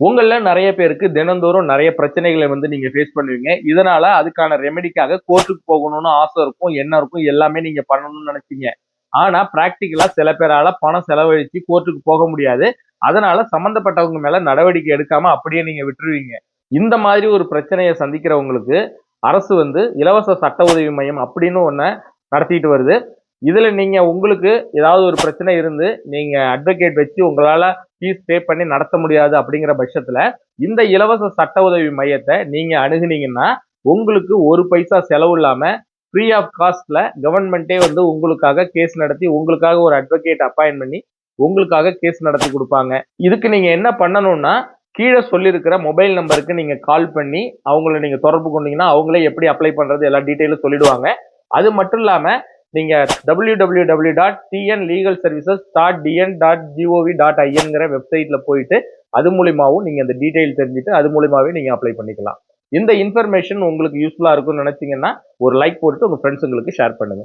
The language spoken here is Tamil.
உங்களில் நிறைய பேருக்கு தினந்தோறும் நிறைய பிரச்சனைகளை வந்து நீங்க ஃபேஸ் பண்ணுவீங்க. இதனால அதுக்கான ரெமெடிக்காக கோர்ட்டுக்கு போகணும்னு ஆசை இருக்கும் என்ன இருக்கும் எல்லாமே நீங்க பண்ணணும்னு நினைச்சீங்க. ஆனா பிராக்டிக்கலா சில பேரால பணம் செலவழிச்சு கோர்ட்டுக்கு போக முடியாது. அதனால சம்பந்தப்பட்டவங்க மேல நடவடிக்கை எடுக்காம அப்படியே நீங்க விட்டுருவீங்க. இந்த மாதிரி ஒரு பிரச்சனையை சந்திக்கிறவங்களுக்கு அரசு வந்து இலவச சட்ட உதவி மையம் அப்படின்னு ஒன்று நடத்திட்டு வருது. இதுல நீங்க உங்களுக்கு ஏதாவது ஒரு பிரச்சனை இருந்து நீங்க அட்வொகேட் வச்சு உங்களால ஃபீஸ் பே பண்ணி நடத்த முடியாது அப்படிங்கிற பட்சத்துல இந்த இலவச சட்ட உதவி மையத்தை நீங்க அணுகுனீங்கன்னா உங்களுக்கு ஒரு பைசா செலவு இல்லாம ஃப்ரீ ஆஃப் காஸ்ட்ல கவர்மெண்ட்டே வந்து உங்களுக்காக கேஸ் நடத்தி உங்களுக்காக ஒரு அட்வொகேட் அப்பாயின் பண்ணி உங்களுக்காக கேஸ் நடத்தி கொடுப்பாங்க. இதுக்கு நீங்க என்ன பண்ணணும்னா கீழே சொல்லியிருக்கிற மொபைல் நம்பருக்கு நீங்க கால் பண்ணி அவங்கள நீங்க தொடர்பு கொண்டீங்கன்னா அவங்களே எப்படி அப்ளை பண்றது எல்லா டீட்டெயிலும் சொல்லிடுவாங்க. அது மட்டும் இல்லாம நீங்க W W W dot TN legal services dot TN dot G O V dot ஐஎன்கிற வெப்சைட்ல போயிட்டு அது மூலியமாகவும் நீங்க அந்த டீட்டெயில் தெரிஞ்சுட்டு அது மூலியமாவே நீங்க அப்ளை பண்ணிக்கலாம். இந்த இன்ஃபர்மேஷன் உங்களுக்கு யூஸ்ஃபுல்லா இருக்கும்னு நினைச்சீங்கன்னா ஒரு லைக் போட்டு உங்க ஃப்ரெண்ட்ஸுங்களுக்கு ஷேர் பண்ணுங்க.